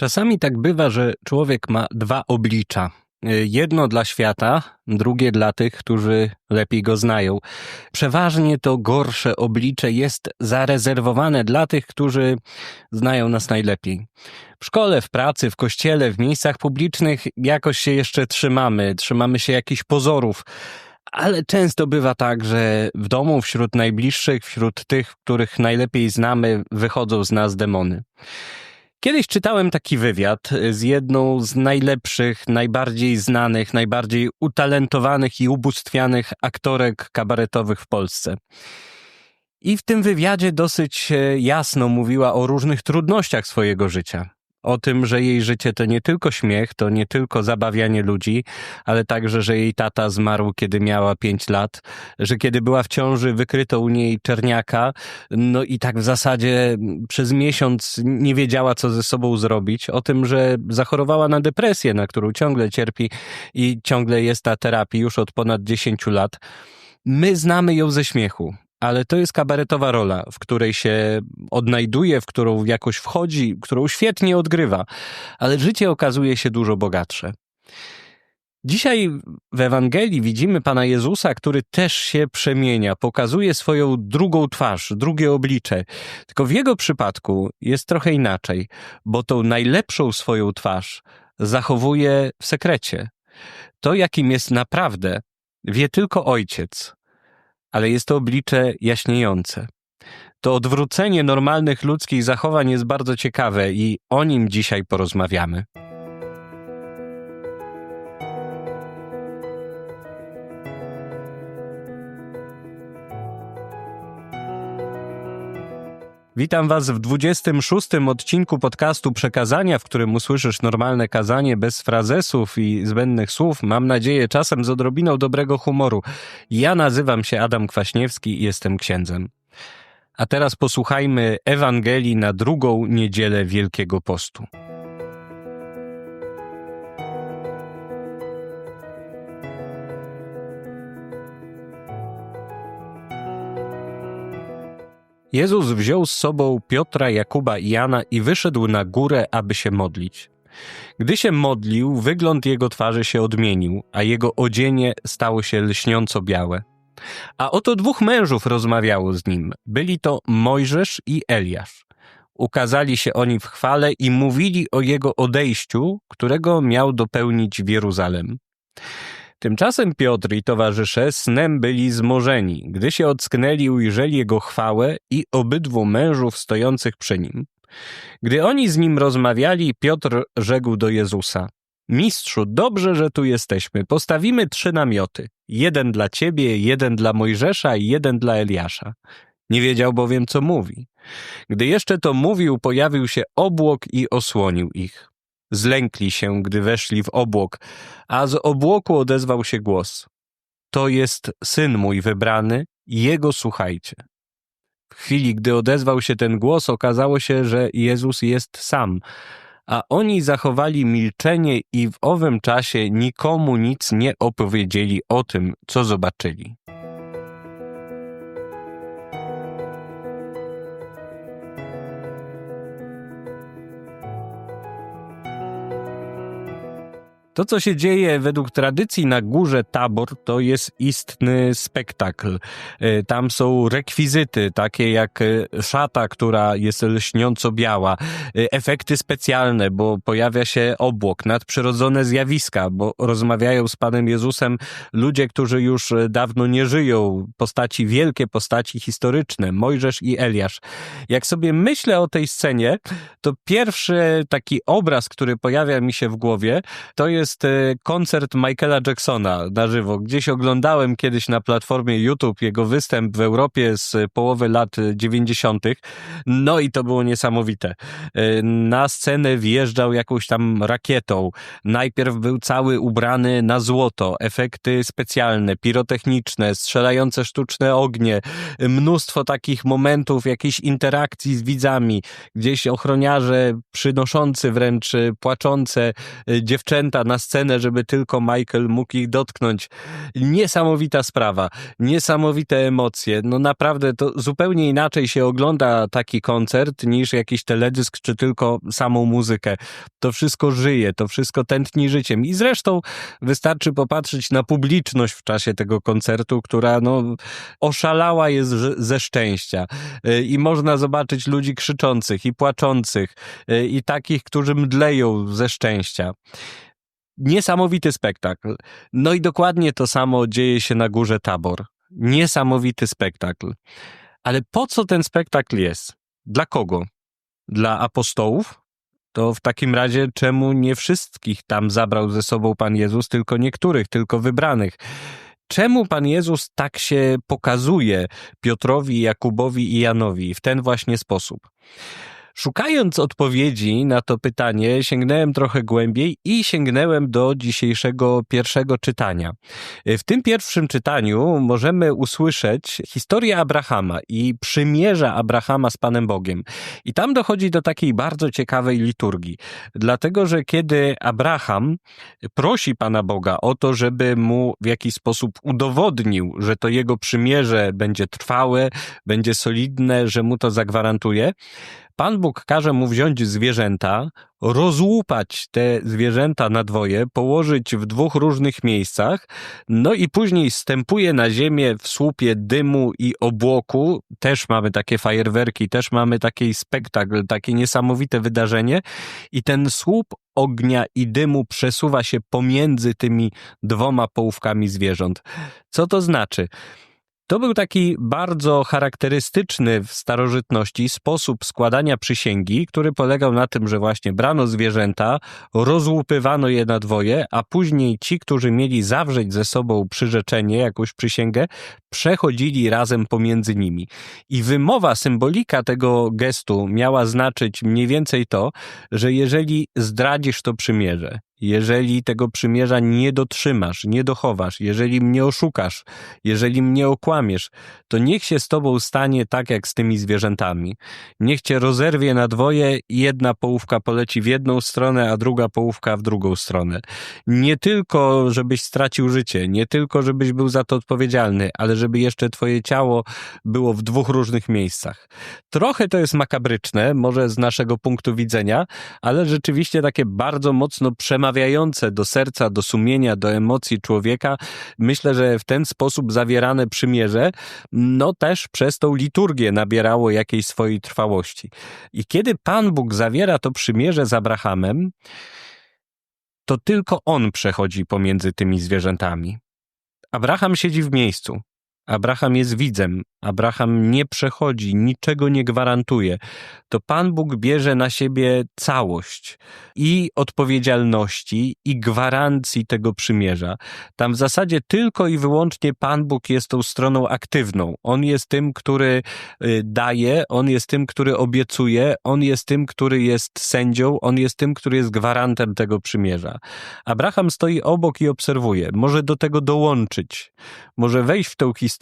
Czasami tak bywa, że człowiek ma dwa oblicza. Jedno dla świata, drugie dla tych, którzy lepiej go znają. Przeważnie to gorsze oblicze jest zarezerwowane dla tych, którzy znają nas najlepiej. W szkole, w pracy, w kościele, w miejscach publicznych jakoś się jeszcze trzymamy, trzymamy się jakichś pozorów. Ale często bywa tak, że w domu, wśród najbliższych, wśród tych, których najlepiej znamy, wychodzą z nas demony. Kiedyś czytałem taki wywiad z jedną z najlepszych, najbardziej znanych, najbardziej utalentowanych i ubóstwianych aktorek kabaretowych w Polsce. I w tym wywiadzie dosyć e, jasno mówiła o różnych trudnościach swojego życia o tym, że jej życie to nie tylko śmiech, to nie tylko zabawianie ludzi, ale także, że jej tata zmarł, kiedy miała pięć lat, że kiedy była w ciąży, wykryto u niej czerniaka, no i tak w zasadzie przez miesiąc nie wiedziała, co ze sobą zrobić, o tym, że zachorowała na depresję, na którą ciągle cierpi i ciągle jest na terapii już od ponad 10 lat. My znamy ją ze śmiechu ale to jest kabaretowa rola, w której się odnajduje, w którą jakoś wchodzi, którą świetnie odgrywa, ale życie okazuje się dużo bogatsze. Dzisiaj w Ewangelii widzimy Pana Jezusa, który też się przemienia, pokazuje swoją drugą twarz, drugie oblicze. Tylko w jego przypadku jest trochę inaczej, bo tą najlepszą swoją twarz zachowuje w sekrecie. To, jakim jest naprawdę, wie tylko Ojciec ale jest to oblicze jaśniejące. To odwrócenie normalnych ludzkich zachowań jest bardzo ciekawe i o nim dzisiaj porozmawiamy. Witam Was w 26. odcinku podcastu Przekazania, w którym usłyszysz normalne kazanie bez frazesów i zbędnych słów. Mam nadzieję, czasem z odrobiną dobrego humoru. Ja nazywam się Adam Kwaśniewski i jestem księdzem. A teraz posłuchajmy Ewangelii na drugą niedzielę Wielkiego Postu. Jezus wziął z sobą Piotra, Jakuba i Jana i wyszedł na górę, aby się modlić. Gdy się modlił, wygląd jego twarzy się odmienił, a jego odzienie stało się lśniąco białe. A oto dwóch mężów rozmawiało z nim. Byli to Mojżesz i Eliasz. Ukazali się oni w chwale i mówili o jego odejściu, którego miał dopełnić w Jeruzalem. Tymczasem Piotr i towarzysze snem byli zmorzeni. Gdy się ocknęli, ujrzeli jego chwałę i obydwu mężów stojących przy nim. Gdy oni z nim rozmawiali, Piotr rzekł do Jezusa: Mistrzu, dobrze, że tu jesteśmy. Postawimy trzy namioty: jeden dla ciebie, jeden dla Mojżesza i jeden dla Eliasza. Nie wiedział bowiem, co mówi. Gdy jeszcze to mówił, pojawił się obłok i osłonił ich. Zlękli się, gdy weszli w obłok, a z obłoku odezwał się głos. To jest syn mój wybrany, jego słuchajcie. W chwili, gdy odezwał się ten głos, okazało się, że Jezus jest sam, a oni zachowali milczenie i w owym czasie nikomu nic nie opowiedzieli o tym, co zobaczyli. To, co się dzieje według tradycji na górze Tabor, to jest istny spektakl. E, tam są rekwizyty, takie jak e, szata, która jest lśniąco biała, e, efekty specjalne, bo pojawia się obłok, nadprzyrodzone zjawiska, bo rozmawiają z Panem Jezusem ludzie, którzy już dawno nie żyją, postaci wielkie, postaci historyczne, Mojżesz i Eliasz. Jak sobie myślę o tej scenie, to pierwszy taki obraz, który pojawia mi się w głowie, to jest jest e, koncert Michaela Jacksona na żywo. Gdzieś oglądałem kiedyś na platformie YouTube jego występ w Europie z połowy lat 90. No i to było niesamowite. E, na scenę wjeżdżał jakąś tam rakietą. Najpierw był cały ubrany na złoto, efekty specjalne, pirotechniczne, strzelające sztuczne ognie, mnóstwo takich momentów, jakiejś interakcji z widzami, gdzieś ochroniarze przynoszący wręcz płaczące e, dziewczęta na scenę, żeby tylko Michael mógł ich dotknąć. Niesamowita sprawa, niesamowite emocje. No naprawdę to zupełnie inaczej się ogląda taki koncert niż jakiś teledysk, czy tylko samą muzykę. To wszystko żyje, to wszystko tętni życiem. I zresztą wystarczy popatrzeć na publiczność w czasie tego koncertu, która no, oszalała jest ze szczęścia. Y, I można zobaczyć ludzi krzyczących i płaczących y, i takich, którzy mdleją ze szczęścia. Niesamowity spektakl. No i dokładnie to samo dzieje się na górze Tabor. Niesamowity spektakl. Ale po co ten spektakl jest? Dla kogo? Dla apostołów? To w takim razie czemu nie wszystkich tam zabrał ze sobą Pan Jezus, tylko niektórych, tylko wybranych? Czemu Pan Jezus tak się pokazuje Piotrowi, Jakubowi i Janowi w ten właśnie sposób? Szukając odpowiedzi na to pytanie, sięgnąłem trochę głębiej i sięgnąłem do dzisiejszego pierwszego czytania. W tym pierwszym czytaniu możemy usłyszeć historię Abrahama i przymierza Abrahama z Panem Bogiem. I tam dochodzi do takiej bardzo ciekawej liturgii, dlatego że kiedy Abraham prosi Pana Boga o to, żeby mu w jakiś sposób udowodnił, że to jego przymierze będzie trwałe, będzie solidne, że mu to zagwarantuje, Pan Bóg każe mu wziąć zwierzęta, rozłupać te zwierzęta na dwoje, położyć w dwóch różnych miejscach, no i później stępuje na ziemię w słupie dymu i obłoku. Też mamy takie fajerwerki, też mamy taki spektakl, takie niesamowite wydarzenie i ten słup ognia i dymu przesuwa się pomiędzy tymi dwoma połówkami zwierząt. Co to znaczy? To był taki bardzo charakterystyczny w starożytności sposób składania przysięgi, który polegał na tym, że właśnie brano zwierzęta, rozłupywano je na dwoje, a później ci, którzy mieli zawrzeć ze sobą przyrzeczenie, jakąś przysięgę, przechodzili razem pomiędzy nimi. I wymowa, symbolika tego gestu miała znaczyć mniej więcej to, że jeżeli zdradzisz to przymierze, jeżeli tego przymierza nie dotrzymasz, nie dochowasz, jeżeli mnie oszukasz, jeżeli mnie okłamiesz, to niech się z tobą stanie tak jak z tymi zwierzętami. Niech cię rozerwie na dwoje i jedna połówka poleci w jedną stronę, a druga połówka w drugą stronę. Nie tylko, żebyś stracił życie, nie tylko, żebyś był za to odpowiedzialny, ale żeby jeszcze twoje ciało było w dwóch różnych miejscach. Trochę to jest makabryczne, może z naszego punktu widzenia, ale rzeczywiście takie bardzo mocno przemawiające przemawiające do serca, do sumienia, do emocji człowieka. Myślę, że w ten sposób zawierane przymierze, no też przez tą liturgię nabierało jakiejś swojej trwałości. I kiedy Pan Bóg zawiera to przymierze z Abrahamem, to tylko on przechodzi pomiędzy tymi zwierzętami. Abraham siedzi w miejscu. Abraham jest widzem, Abraham nie przechodzi, niczego nie gwarantuje. To Pan Bóg bierze na siebie całość i odpowiedzialności, i gwarancji tego przymierza. Tam w zasadzie tylko i wyłącznie Pan Bóg jest tą stroną aktywną. On jest tym, który y, daje, on jest tym, który obiecuje, on jest tym, który jest sędzią, on jest tym, który jest gwarantem tego przymierza. Abraham stoi obok i obserwuje. Może do tego dołączyć, może wejść w tę historię,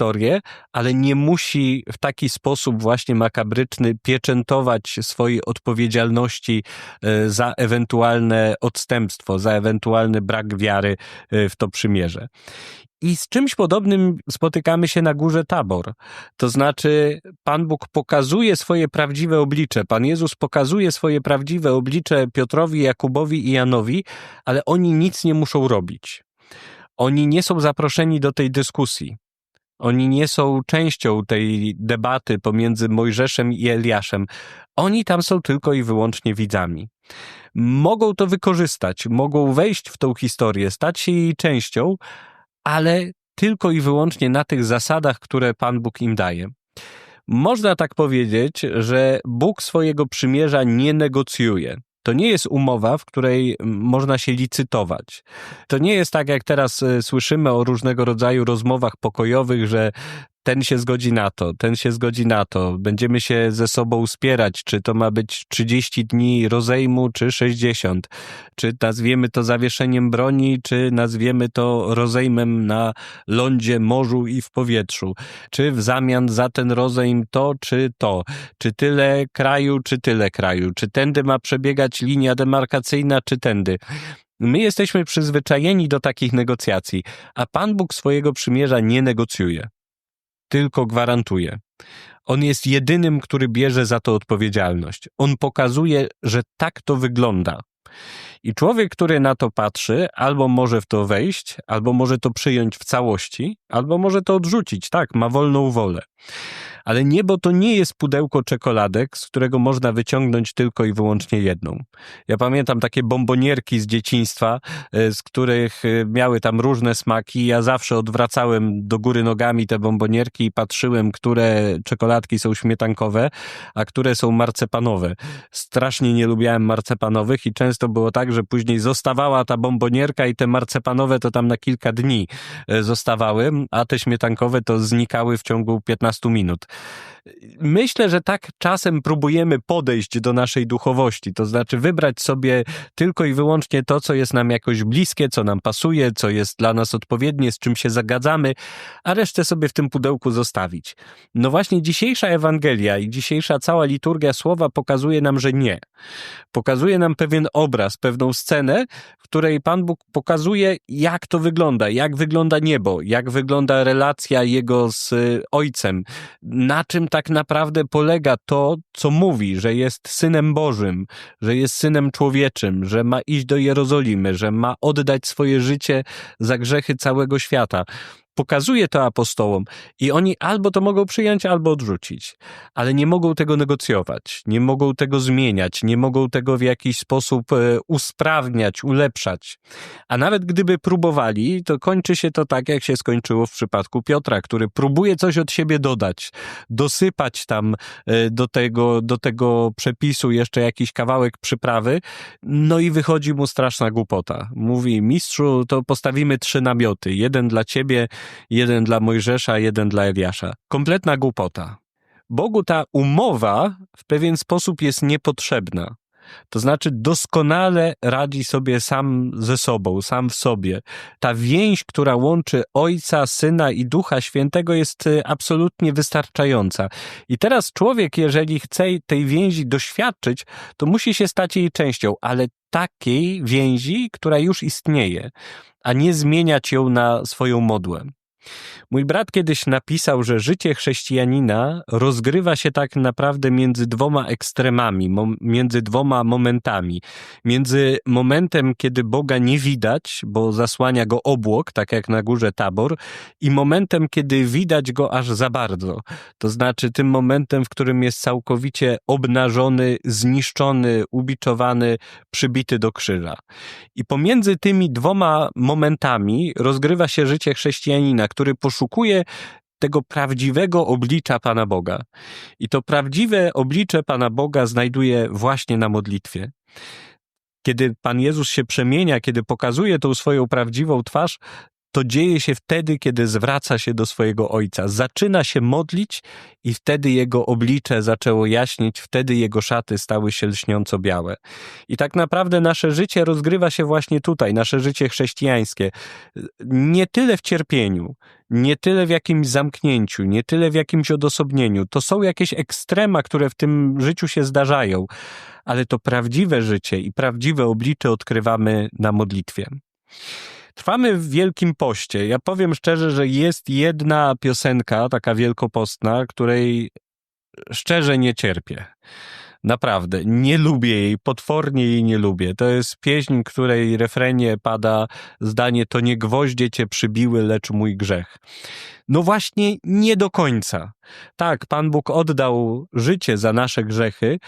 ale nie musi w taki sposób właśnie makabryczny pieczętować swojej odpowiedzialności e, za ewentualne odstępstwo, za ewentualny brak wiary e, w to przymierze. I z czymś podobnym spotykamy się na górze Tabor. To znaczy, Pan Bóg pokazuje swoje prawdziwe oblicze. Pan Jezus pokazuje swoje prawdziwe oblicze Piotrowi, Jakubowi i Janowi, ale oni nic nie muszą robić. Oni nie są zaproszeni do tej dyskusji. Oni nie są częścią tej debaty pomiędzy Mojżeszem i Eliaszem. Oni tam są tylko i wyłącznie widzami. Mogą to wykorzystać, mogą wejść w tą historię, stać się jej częścią, ale tylko i wyłącznie na tych zasadach, które Pan Bóg im daje. Można tak powiedzieć, że Bóg swojego przymierza nie negocjuje. To nie jest umowa, w której można się licytować. To nie jest tak, jak teraz e, słyszymy o różnego rodzaju rozmowach pokojowych, że ten się zgodzi na to, ten się zgodzi na to, będziemy się ze sobą wspierać, czy to ma być 30 dni rozejmu, czy 60, czy nazwiemy to zawieszeniem broni, czy nazwiemy to rozejmem na lądzie, morzu i w powietrzu, czy w zamian za ten rozejm to, czy to, czy tyle kraju, czy tyle kraju, czy tędy ma przebiegać linia demarkacyjna, czy tędy. My jesteśmy przyzwyczajeni do takich negocjacji, a Pan Bóg swojego przymierza nie negocjuje, tylko gwarantuje. On jest jedynym, który bierze za to odpowiedzialność. On pokazuje, że tak to wygląda. I człowiek, który na to patrzy, albo może w to wejść, albo może to przyjąć w całości, albo może to odrzucić. Tak, ma wolną wolę. Ale niebo to nie jest pudełko czekoladek, z którego można wyciągnąć tylko i wyłącznie jedną. Ja pamiętam takie bombonierki z dzieciństwa, e, z których e, miały tam różne smaki. Ja zawsze odwracałem do góry nogami te bombonierki i patrzyłem, które czekoladki są śmietankowe, a które są marcepanowe. Strasznie nie lubiałem marcepanowych i często było tak, że później zostawała ta bombonierka i te marcepanowe to tam na kilka dni e, zostawały, a te śmietankowe to znikały w ciągu 15 minut. Myślę, że tak czasem próbujemy podejść do naszej duchowości, to znaczy wybrać sobie tylko i wyłącznie to, co jest nam jakoś bliskie, co nam pasuje, co jest dla nas odpowiednie, z czym się zagadzamy, a resztę sobie w tym pudełku zostawić. No właśnie dzisiejsza Ewangelia i dzisiejsza cała liturgia słowa pokazuje nam, że nie. Pokazuje nam pewien obraz, pewną scenę, w której Pan Bóg pokazuje, jak to wygląda, jak wygląda niebo, jak wygląda relacja Jego z Ojcem, na czym tak naprawdę polega to, co mówi, że jest synem Bożym, że jest synem człowieczym, że ma iść do Jerozolimy, że ma oddać swoje życie za grzechy całego świata pokazuje to apostołom i oni albo to mogą przyjąć, albo odrzucić, ale nie mogą tego negocjować, nie mogą tego zmieniać, nie mogą tego w jakiś sposób e, usprawniać, ulepszać. A nawet gdyby próbowali, to kończy się to tak, jak się skończyło w przypadku Piotra, który próbuje coś od siebie dodać, dosypać tam e, do tego, do tego przepisu jeszcze jakiś kawałek przyprawy, no i wychodzi mu straszna głupota. Mówi, mistrzu, to postawimy trzy namioty, jeden dla ciebie, jeden dla Mojżesza, jeden dla Eliasza. Kompletna głupota. Bogu ta umowa w pewien sposób jest niepotrzebna. To znaczy, doskonale radzi sobie sam ze sobą, sam w sobie. Ta więź, która łączy Ojca, Syna i Ducha Świętego, jest y, absolutnie wystarczająca. I teraz człowiek, jeżeli chce tej więzi doświadczyć, to musi się stać jej częścią, ale takiej więzi, która już istnieje, a nie zmieniać ją na swoją modłę. Mój brat kiedyś napisał, że życie chrześcijanina rozgrywa się tak naprawdę między dwoma ekstremami, między dwoma momentami. Między momentem, kiedy Boga nie widać, bo zasłania go obłok, tak jak na górze Tabor, i momentem, kiedy widać go aż za bardzo. To znaczy tym momentem, w którym jest całkowicie obnażony, zniszczony, ubiczowany, przybity do krzyża. I pomiędzy tymi dwoma momentami rozgrywa się życie chrześcijanina, który poszukuje tego prawdziwego oblicza Pana Boga. I to prawdziwe oblicze Pana Boga znajduje właśnie na modlitwie. Kiedy Pan Jezus się przemienia, kiedy pokazuje tą swoją prawdziwą twarz, to dzieje się wtedy, kiedy zwraca się do swojego ojca. Zaczyna się modlić i wtedy jego oblicze zaczęło jaśnieć, wtedy jego szaty stały się lśniąco białe. I tak naprawdę nasze życie rozgrywa się właśnie tutaj, nasze życie chrześcijańskie. Nie tyle w cierpieniu, nie tyle w jakimś zamknięciu, nie tyle w jakimś odosobnieniu. To są jakieś ekstrema, które w tym życiu się zdarzają, ale to prawdziwe życie i prawdziwe oblicze odkrywamy na modlitwie. Trwamy w Wielkim Poście. Ja powiem szczerze, że jest jedna piosenka, taka wielkopostna, której szczerze nie cierpię. Naprawdę, nie lubię jej, potwornie jej nie lubię. To jest pieśń, której refrenie pada zdanie to nie gwoździe cię przybiły, lecz mój grzech. No właśnie nie do końca. Tak, Pan Bóg oddał życie za nasze grzechy,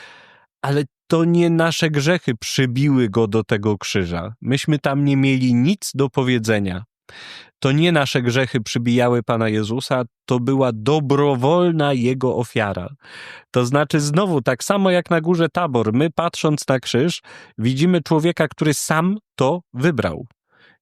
ale to nie nasze grzechy przybiły go do tego krzyża. Myśmy tam nie mieli nic do powiedzenia. To nie nasze grzechy przybijały Pana Jezusa, to była dobrowolna Jego ofiara. To znaczy, znowu, tak samo jak na górze Tabor, my patrząc na krzyż, widzimy człowieka, który sam to wybrał.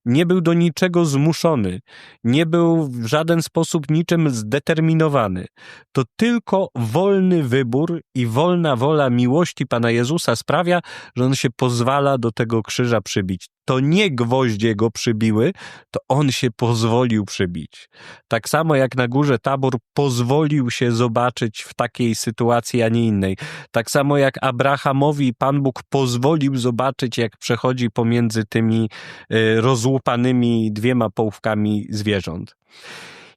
Nie był do niczego zmuszony, nie był w żaden sposób niczym zdeterminowany. To tylko wolny wybór i wolna wola miłości Pana Jezusa sprawia, że on się pozwala do tego krzyża przybić. To nie gwoździe go przybiły, to on się pozwolił przybić. Tak samo jak na górze Tabor pozwolił się zobaczyć w takiej sytuacji, a nie innej. Tak samo jak Abrahamowi Pan Bóg pozwolił zobaczyć, jak przechodzi pomiędzy tymi y, rozłupanymi dwiema połówkami zwierząt.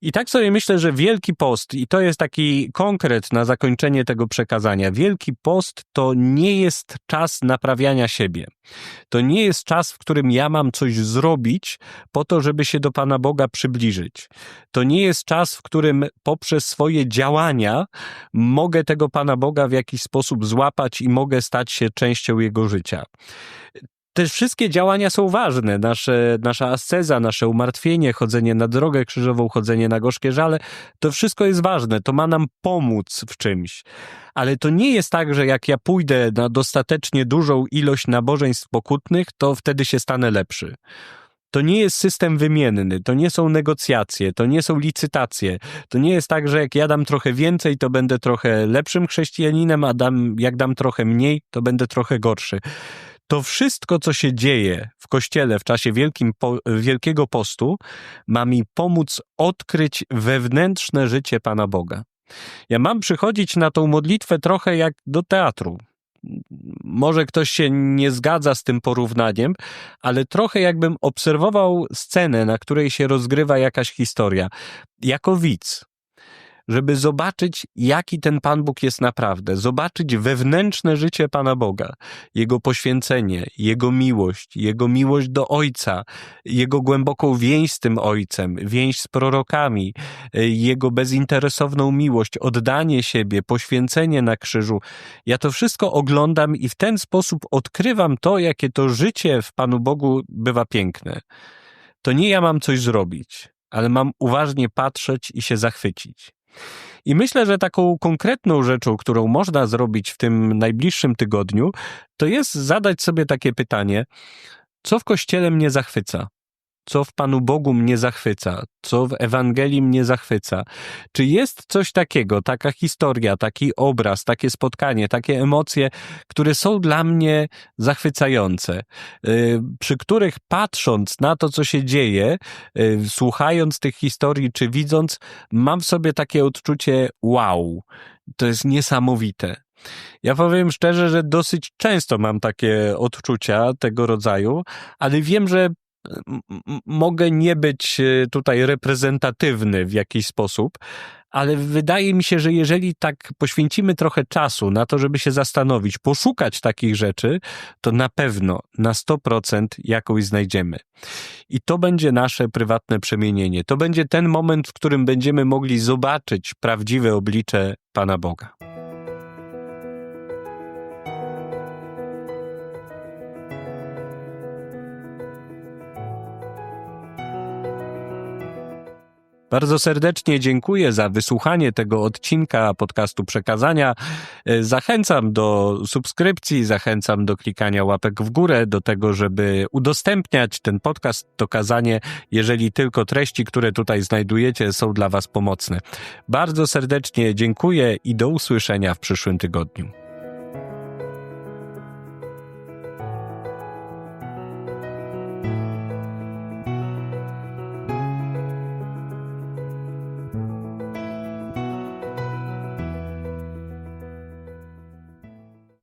I tak sobie myślę, że Wielki Post, i to jest taki konkret na zakończenie tego przekazania, Wielki Post to nie jest czas naprawiania siebie. To nie jest czas, w którym ja mam coś zrobić po to, żeby się do Pana Boga przybliżyć. To nie jest czas, w którym poprzez swoje działania mogę tego Pana Boga w jakiś sposób złapać i mogę stać się częścią Jego życia te wszystkie działania są ważne. Nasze, nasza asceza, nasze umartwienie, chodzenie na drogę krzyżową, chodzenie na gorzkie żale, to wszystko jest ważne. To ma nam pomóc w czymś. Ale to nie jest tak, że jak ja pójdę na dostatecznie dużą ilość nabożeństw pokutnych, to wtedy się stanę lepszy. To nie jest system wymienny, to nie są negocjacje, to nie są licytacje. To nie jest tak, że jak ja dam trochę więcej, to będę trochę lepszym chrześcijaninem, a dam, jak dam trochę mniej, to będę trochę gorszy to wszystko, co się dzieje w kościele w czasie wielkim, Wielkiego Postu, ma mi pomóc odkryć wewnętrzne życie Pana Boga. Ja mam przychodzić na tą modlitwę trochę jak do teatru. Może ktoś się nie zgadza z tym porównaniem, ale trochę jakbym obserwował scenę, na której się rozgrywa jakaś historia, jako widz żeby zobaczyć, jaki ten Pan Bóg jest naprawdę, zobaczyć wewnętrzne życie Pana Boga, Jego poświęcenie, Jego miłość, Jego miłość do Ojca, Jego głęboką więź z tym Ojcem, więź z prorokami, Jego bezinteresowną miłość, oddanie siebie, poświęcenie na krzyżu. Ja to wszystko oglądam i w ten sposób odkrywam to, jakie to życie w Panu Bogu bywa piękne. To nie ja mam coś zrobić, ale mam uważnie patrzeć i się zachwycić. I myślę, że taką konkretną rzeczą, którą można zrobić w tym najbliższym tygodniu, to jest zadać sobie takie pytanie: co w kościele mnie zachwyca? Co w Panu Bogu mnie zachwyca, co w Ewangelii mnie zachwyca. Czy jest coś takiego, taka historia, taki obraz, takie spotkanie, takie emocje, które są dla mnie zachwycające, y, przy których patrząc na to, co się dzieje, y, słuchając tych historii, czy widząc, mam w sobie takie odczucie wow, to jest niesamowite. Ja powiem szczerze, że dosyć często mam takie odczucia tego rodzaju, ale wiem, że mogę nie być e, tutaj reprezentatywny w jakiś sposób, ale wydaje mi się, że jeżeli tak poświęcimy trochę czasu na to, żeby się zastanowić, poszukać takich rzeczy, to na pewno na 100% jakąś znajdziemy. I to będzie nasze prywatne przemienienie. To będzie ten moment, w którym będziemy mogli zobaczyć prawdziwe oblicze Pana Boga. Bardzo serdecznie dziękuję za wysłuchanie tego odcinka podcastu Przekazania. E, zachęcam do subskrypcji, zachęcam do klikania łapek w górę, do tego, żeby udostępniać ten podcast, to kazanie, jeżeli tylko treści, które tutaj znajdujecie, są dla Was pomocne. Bardzo serdecznie dziękuję i do usłyszenia w przyszłym tygodniu.